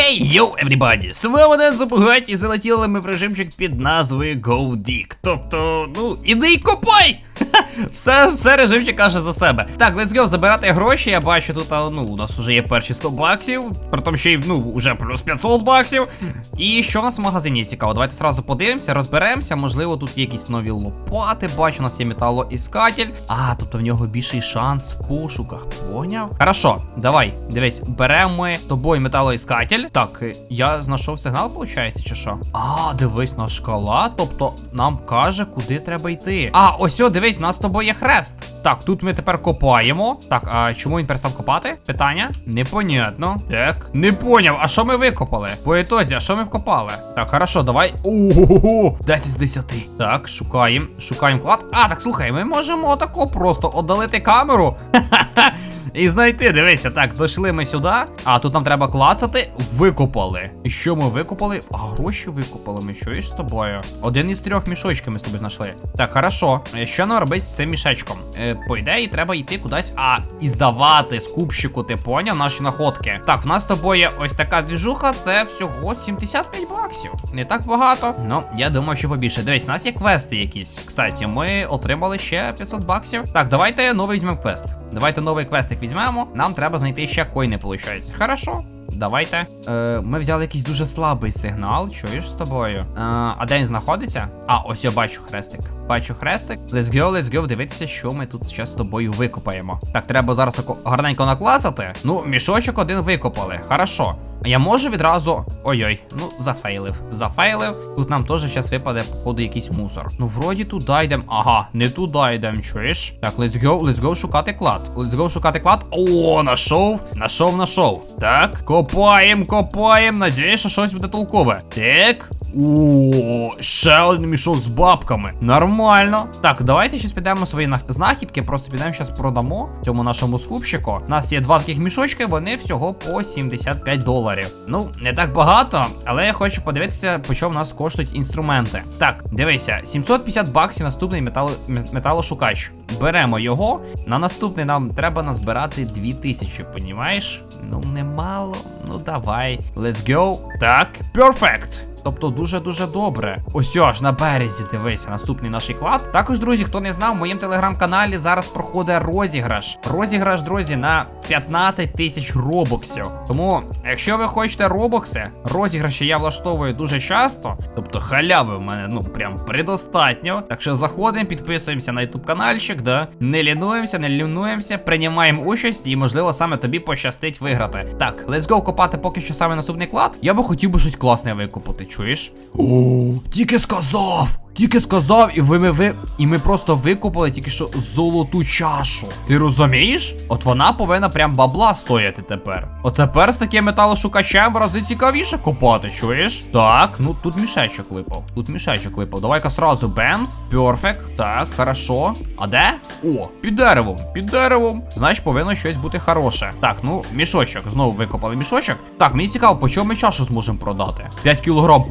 Хей, йоу, everybody! З вами Ден Забугать і залетіли ми в режимчик під назвою GoDig. Тобто, ну, іди і копай! Все, все режимчик каже за себе. Так, let's go, забирати гроші. Я бачу, тут ну, у нас вже є перші 100 баксів, притом ще й ну, вже плюс 500 баксів. І що в нас в магазині цікаво? Давайте сразу подивимося, розберемося. Можливо, тут є якісь нові лопати. Бачу, у нас є металоіскатель. А, тобто в нього більший шанс в пошуках. Поняв? Хорошо, давай, дивись, беремо ми з тобою металоіскатель. Так, е, я знайшов сигнал, виходить, чи що? А, дивись, на шкала. Тобто нам каже, куди треба йти. А, ось, о, дивись, у нас з тобою є хрест. Так, тут ми тепер копаємо. Так, а чому він перестав копати? Питання? Непонятно. Так, не поняв. А що ми викопали? По етозі, а що ми вкопали? Так, хорошо, давай. Ого, 10 з 10. Так, шукаємо, шукаємо клад. А, так слухай, ми можемо отако просто оддалити камеру. Ха-ха-ха. І знайти, дивися, так, дійшли ми сюди. А тут нам треба клацати. Викопали. І що ми викопали? А гроші викопали. Ми що з тобою? Один із трьох мішочків ми з тобою знайшли. Так, хорошо. Е, Що нам робити з цим мішечком? Е, по ідеї, треба йти кудись, а і здавати скупщику, ти поняв, наші находки. Так, в нас з тобою є ось така двіжуха, це всього 75 баксів. Не так багато. Ну, я думаю, що побільше. Дивись, у нас є квести якісь. Кстати, ми отримали ще 500 баксів. Так, давайте новий візьмемо квест. Давайте новий квестик візьмемо. Нам треба знайти ще коїни, виходить. Хорошо. Давайте. Е, ми взяли якийсь дуже слабий сигнал. Чуєш з тобою? Е, а де він знаходиться? А, ось я бачу хрестик. Бачу хрестик. Let's go, let's go. Дивитися, що ми тут ще з тобою викопаємо. Так, треба зараз тако гарненько наклацати. Ну, мішочок один викопали. Хорошо. Я можу відразу. Ой-ой, ну зафейлив. Зафейлив. Тут нам теж зараз випаде, походу, якийсь мусор. Ну, вроді туди йдемо. Ага, не туди йдемо, чуєш? Так, let's go, let's go шукати клад. Let's go шукати клад. О, нашов. Нашов, нашов. Так, копаємо, копаємо. Надіюсь, що щось буде толкове. Так. О, ще один мішок з бабками. Нормально. Так, давайте щас підемо свої знахідки. Просто підемо щас продамо цьому нашому скупщику. У нас є два таких мішочки, вони всього по 75 доларів. Ну, не так багато, але я хочу подивитися, по чому в нас коштують інструменти. Так, дивися, 750 баксів наступний метал... металошукач. Беремо його. На наступний нам треба назбирати 2000, понімаєш? Ну, немало. Ну давай. Let's go. Так, perfect. Тобто дуже-дуже добре. Ось аж на березі дивися, наступний наш клад. Також, друзі, хто не знав, в моєму телеграм-каналі зараз проходить розіграш. Розіграш, друзі, на 15 тисяч робоксів. Тому, якщо ви хочете робокси, розіграші я влаштовую дуже часто. Тобто халяви в мене, ну прям предостатньо. Так що заходимо, підписуємося на ютуб каналчик, да. Не лінуємося, не лінуємося, приймаємо участь і, можливо, саме тобі пощастить виграти. Так, let's go копати поки що саме наступний клад. Я би хотів би щось класне викопати, чуєш? О, тільки сказав! Тільки сказав, і ви ми ви. І ми просто викопали тільки що золоту чашу. Ти розумієш? От вона повинна прям бабла стояти тепер. От тепер з таким металошукачем в рази цікавіше копати, чуєш? Так, ну тут мішечок випав. Тут мішечок випав. Давай-ка сразу бемс. Перфект. Так, хорошо. А де? О, під деревом. Під деревом. Значить, повинно щось бути хороше. Так, ну, мішочок. Знову викопали мішочок. Так, мені цікаво, по чому ми чашу зможемо продати? 5 кілограм.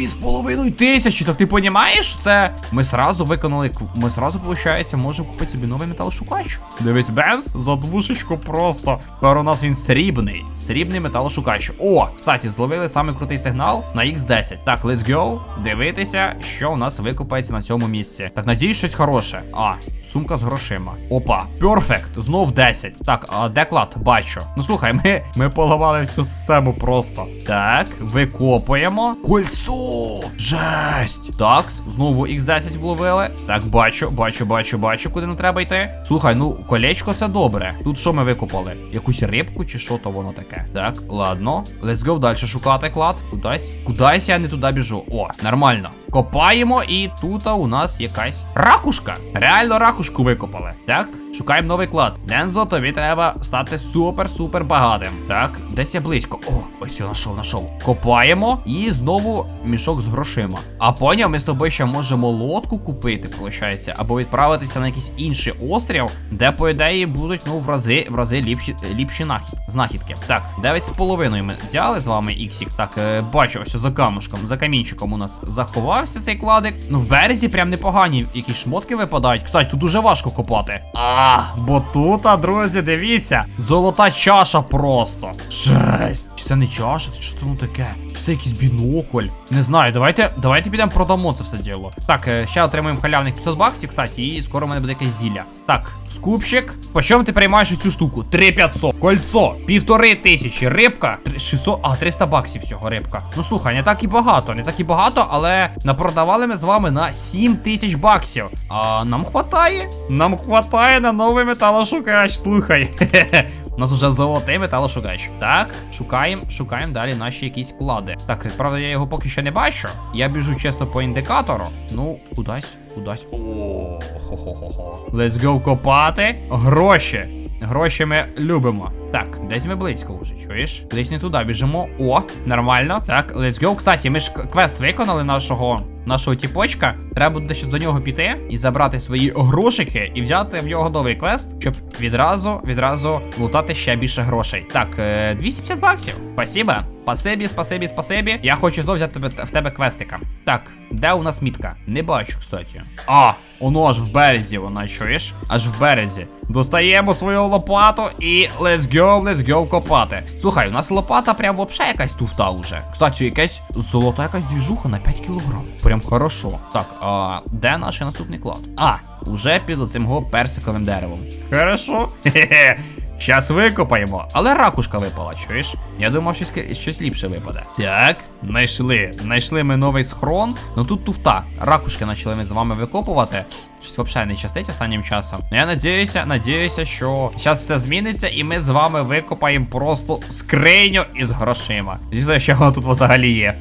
Дві з половиною тисячі, так ти понімаєш? Це ми сразу виконали. Ми сразу, виходить, можемо купити собі новий металошукач. Дивись, бемс, за двушечку просто. Тепер у нас він срібний. Срібний металошукач. О, кстати, зловили самий крутий сигнал на X10. Так, let's go. Дивитися, що у нас викопається на цьому місці. Так, надіюсь, щось хороше. А, сумка з грошима. Опа, перфект. Знов 10. Так, а де? Бачу. Ну слухай, ми, ми поламали всю систему просто. Так, викопуємо. Кольцо! Жесть! Так, знову X10 вловили. Так, бачу, бачу, бачу, бачу, куди нам треба йти. Слухай, ну колечко це добре. Тут що ми викопали? Якусь рибку чи що то воно таке? Так, ладно. Let's go далі шукати клад. Кудись. Кудись я не туди біжу. О, нормально. Копаємо, і тут у нас якась ракушка. Реально ракушку викопали. Так, шукаємо новий клад. Дензо, тобі треба стати супер-супер багатим. Так, десь я близько. О, ось я знайшов, знайшов. Копаємо і знову мішок з грошима. А поняв, ми з тобою ще можемо лодку купити, виходить, або відправитися на якийсь інший острів, де, по ідеї, будуть ну в рази в рази ліпші ліпші нахід, знахідки. Так, 9 з половиною ми взяли з вами іксік. Так, е, бачу, ось за камушком, за камінчиком у нас заховаю. попався цей кладик. Ну, в березі прям непогані якісь шмотки випадають. Кстати, тут дуже важко копати. А, бо тут, а, друзі, дивіться, золота чаша просто. Жесть. Чи це не чаша? Чи що це воно таке? Чи це якийсь бінокль? Не знаю, давайте, давайте підемо продамо це все діло. Так, е, ще отримаємо халявних 500 баксів, кстати, і скоро у мене буде якесь зілля. Так, скупщик. По чому ти приймаєш цю штуку? 3500. Кольцо, півтори тисячі. Рибка, 600, а, 300 баксів всього рибка. Ну слухай, не так і багато, не так і багато, але напродавали ми з вами на 7 тисяч баксів. А нам хватає. Нам хватає на новий металошукач, слухай. У нас уже золотий металошукач. Так, шукаємо, шукаємо далі наші якісь клади. Так, правда, я його поки що не бачу. Я біжу чисто по індикатору. Ну, кудись, кудись. О, хо-хо-хо-хо. Let's go копати. Гроші. Гроші ми любимо. Так, десь ми близько вже, чуєш? Десь не туди біжимо. О, нормально. Так, let's go. Кстати, ми ж квест виконали нашого. Нашого тіпочка, треба буде ще до нього піти і забрати свої грошики і взяти в нього новий квест, щоб відразу, відразу лутати ще більше грошей. Так, е, 250 баксів. Спасибо. Спасибі, спасибі, спасибі. Я хочу знов взяти в тебе квестика. Так, де у нас мітка? Не бачу, кстати. А, воно аж в березі, вона чуєш? Аж в березі. Достаємо свою лопату і let's go, let's go копати. Слухай, у нас лопата прям вообще якась туфта уже. Кстати, якась золота якась двіжуха на 5 кілограм. Прям хорошо. Так, а де наш наступний клад? А, уже під оцим го персиковим деревом. Хорошо. Хе-хе. Щас викопаємо. Але ракушка випала, чуєш? Я думав, щось, щось ліпше випаде. Так, знайшли. Знайшли ми новий схрон. Ну тут туфта. Ракушки почали ми з вами викопувати. Щось взагалі не щастить останнім часом. Ну я надіюся, надіюся, що зараз все зміниться, і ми з вами викопаємо просто скриню із грошима. Звісно, що вона тут взагалі є.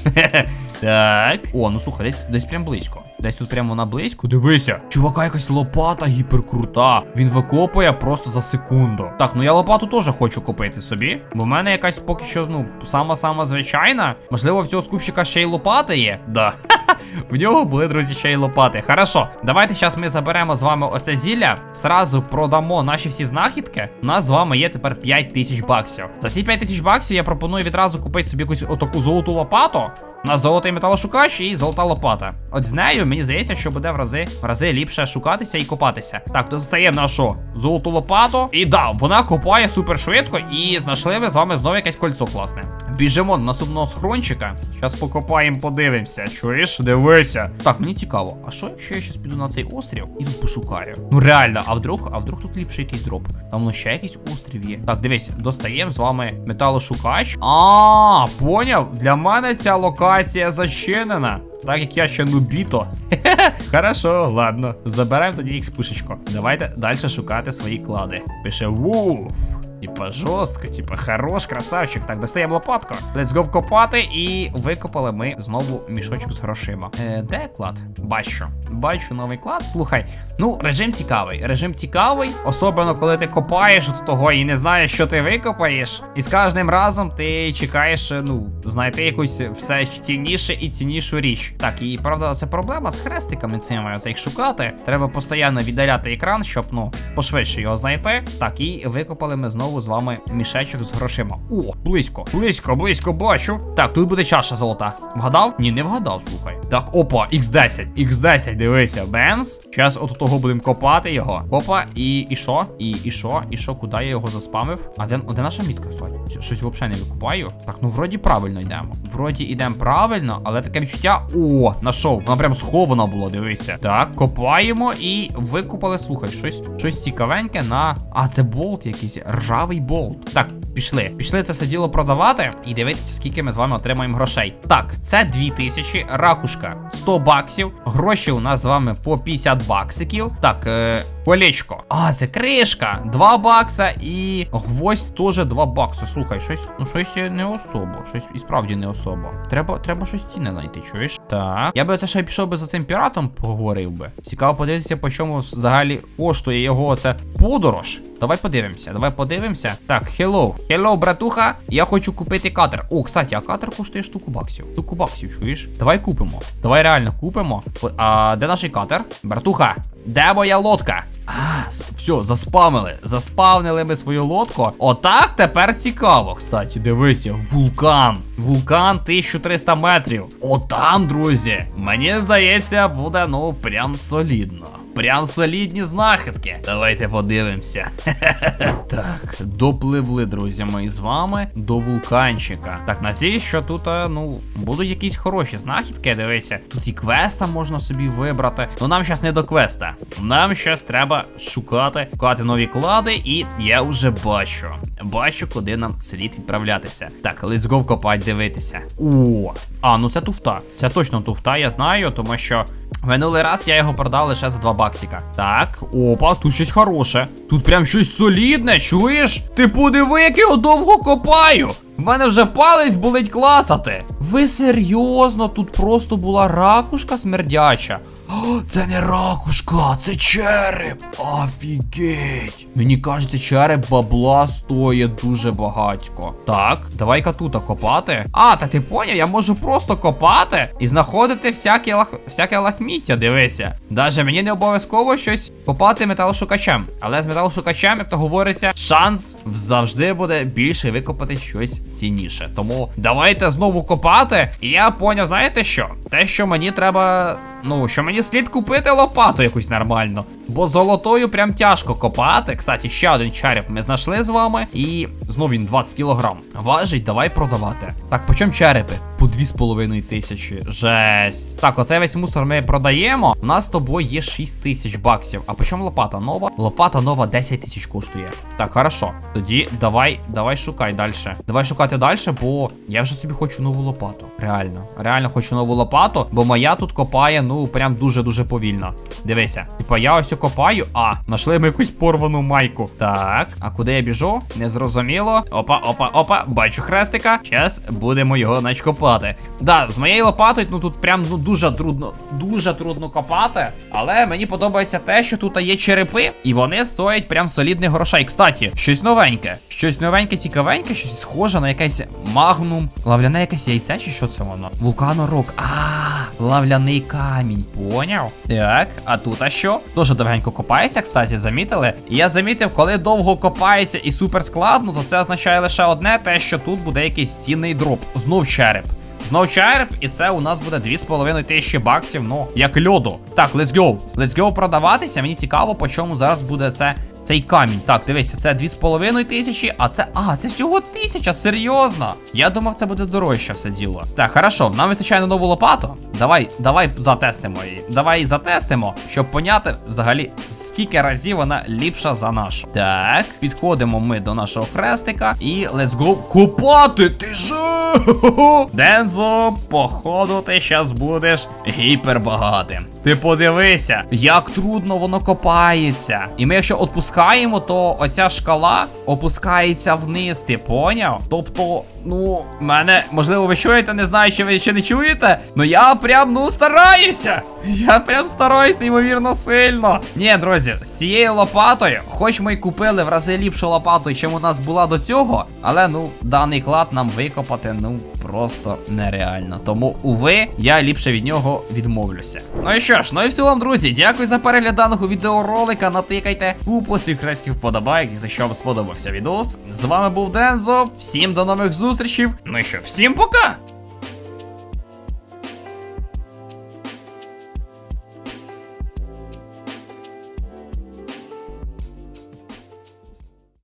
Так. О, ну слухай, десь десь прям близько. Десь тут прямо вона близько. Дивися. Чувака, якась лопата гіперкрута. Він викопує просто за секунду. Так, ну я лопату теж хочу купити собі. Бо в мене якась поки що, ну, сама-сама звичайна. Можливо, в цього скупщика ще й лопата є. Да. В нього були, друзі, ще й лопати. Хорошо, давайте зараз ми заберемо з вами оце зілля. Сразу продамо наші всі знахідки. У нас з вами є тепер 5 тисяч баксів. За ці 5 тисяч баксів я пропоную відразу купити собі якусь отаку золоту лопату. У нас золотий металошукач і золота лопата. От з нею мені здається, що буде в рази в рази ліпше шукатися і копатися. Так, достаємо нашу золоту лопату. І да, вона копає супер швидко. І знайшли ми з вами знову якесь кольцо класне. Біжимо до наступного схрончика. Зараз покопаємо, подивимося. Чуєш? Дивися. Так, мені цікаво, а що якщо я зараз піду на цей острів і тут пошукаю? Ну реально, а вдруг, а вдруг тут ліпше якийсь дроп? Там ще якийсь острів є. Так, дивись, достаємо з вами металошукач. А, поняв? Для мене ця локація зачинена. Так як я ще нубіто. Хорошо, ладно. Забираємо тоді їх з пушечку. Давайте далі шукати свої клади. Пише ву. Типа жорстко, типа хорош, красавчик. Так, достаємо лопатку. Let's go вкопати і викопали ми знову мішочок з грошима. Е, де клад? Бачу. Бачу новий клад. Слухай, ну режим цікавий. Режим цікавий, особливо коли ти копаєш от того і не знаєш, що ти викопаєш. І з кожним разом ти чекаєш, е, ну, знайти якусь все цінніше і ціннішу річ. Так, і правда, це проблема з хрестиками цими. Оце їх шукати. Треба постійно віддаляти екран, щоб ну пошвидше його знайти. Так, і викопали ми знову з вами мішечок з грошима. О, близько, близько, близько бачу. Так, тут буде чаша золота. Вгадав? Ні, не вгадав, слухай. Так, опа, X10, X10, дивися, бемс. Зараз от того будемо копати його. Опа, і і що? І і що? І що, куди я його заспамив? А де, де наша мітка, слухай? Щось взагалі не викупаю. Так, ну вроді правильно йдемо. Вроді йдемо правильно, але таке відчуття. О, нашов. Вона прям схована була, дивися. Так, копаємо і викупали. Слухай, щось щось цікавеньке на. А, це болт якийсь, ржавий болт. Так, пішли. Пішли це все діло продавати і дивитися, скільки ми з вами отримаємо грошей. Так, це 2000, ракушка 100 баксів. Гроші у нас з вами по 50 баксиків. Так, е, колечко. А, це кришка. 2 бакса і гвоздь теж 2 бакса. Слухай, щось, ну щось не особо. Щось і справді не особо. Треба, треба щось цінне знайти, чуєш? Так. Я би це ще пішов би за цим піратом, поговорив би. Цікаво подивитися, по чому взагалі коштує його це подорож. Давай подивимося, давай подивимося. Так, hello, hello, братуха. Я хочу купити катер. О, кстати, а катер коштує штуку баксів. Штуку баксів, чуєш? Давай купимо. Давай реально купимо. А де наш катер? Братуха, де моя лодка? А, все, заспамили. Заспавнили ми свою лодку. Отак тепер цікаво. Кстати, дивися, вулкан. Вулкан 1300 метрів. Отам, друзі. Мені здається, буде ну прям солідно. Прям солідні знахідки. Давайте подивимося. Так, допливли, друзі, ми з вами до вулканчика. Так, надіюсь, що тут, е, ну, будуть якісь хороші знахідки. Дивися, тут і квеста можна собі вибрати. Ну нам зараз не до квеста. Нам зараз треба шукати, шукати нові клади, і я вже бачу. Бачу, куди нам слід відправлятися. Так, let's go копать, дивитися. О, а, ну це туфта. Це точно туфта, я знаю, тому що. Минулий раз я його продав лише за 2 баксика. Так, опа, тут щось хороше. Тут прям щось солідне, чуєш? Ти подиви, як його довго копаю. В мене вже палець болить клацати. Ви серйозно, тут просто була ракушка смердяча. Це не ракушка, це череп. Офігеть. Мені кажеться, череп бабла стоїть дуже багатько. Так, давай-ка тут копати. А, так ти поняв, я можу просто копати і знаходити всяке, лах... всяке лахміття, дивися. Даже мені не обов'язково щось копати металошукачем. Але з металошукачем, як то говориться, шанс завжди буде більше викопати щось цінніше. Тому давайте знову копати. І я поняв, знаєте що? Те, що мені треба. Ну, що мені слід купити лопату якусь нормальну. Бо золотою прям тяжко копати. Кстати, ще один череп ми знайшли з вами. І знов він 20 кілограм. Важить, давай продавати. Так, по чому черепи? По 2,5 тисячі. Жесть. Так, оцей весь мусор ми продаємо. У нас з тобою є 6 тисяч баксів. А по чому лопата нова? Лопата нова 10 тисяч коштує. Так, хорошо. Тоді давай, давай шукай далі. Давай шукати далі, бо я вже собі хочу нову лопату. Реально. Реально хочу нову лопату, бо моя тут копає, ну, прям дуже-дуже повільно. Дивися. Типа я ось копаю. А, знайшли ми якусь порвану майку. Так, а куди я біжу? Незрозуміло. Опа, опа, опа, бачу хрестика. Зараз будемо його нач копати. Да, з моєю лопатою, ну тут прям ну дуже трудно, дуже трудно копати. Але мені подобається те, що тут є черепи, і вони стоять прям солідних грошей. Кстати, щось новеньке. Щось новеньке, цікавеньке, щось схоже на якесь магнум. Лавляне якесь яйце, чи що це воно? Вулканорок. А, лавляний камінь, поняв? Так, а тут а що? Дуже довгенько копається, кстати, замітили? І я замітив, коли довго копається і супер складно, то це означає лише одне, те, що тут буде якийсь цінний дроп. Знов череп. Знов череп, і це у нас буде 2,5 тисячі баксів, ну, як льоду. Так, let's go. Let's go продаватися. Мені цікаво, по чому зараз буде це. Цей камінь. Так, дивися, це 2,5 тисячі, а це. А, це всього тисяча, серйозно. Я думав, це буде дорожче все діло. Так, хорошо, нам вистачає на нову лопату. Давай, давай затестимо її. Давай затестимо, щоб поняти взагалі, скільки разів вона ліпша за нашу. Так, підходимо ми до нашого хрестика і let's go копати. Ти ж. Дензо, походу, ти щас будеш гіпербагатим. Ти подивися, як трудно воно копається. І ми, якщо відпускаємо, то оця шкала опускається вниз, ти поняв? Тобто, ну, мене, можливо, ви чуєте, не знаю, чи ви ще не чуєте. Ну я прям ну стараюся. Я прям стараюсь неймовірно сильно. Ні, друзі, з цією лопатою, хоч ми й купили в рази ліпшу лопату, чим у нас була до цього, але ну, даний клад нам викопати, ну, просто нереально. Тому, уви, я ліпше від нього відмовлюся. Ну і що ж, ну і в цілому, друзі, дякую за перегляд даного відеоролика. Натикайте купу хрестків вподобайок, за що вам сподобався відос. З вами був Дензо. Всім до нових зустрічей. Ну і що, всім пока!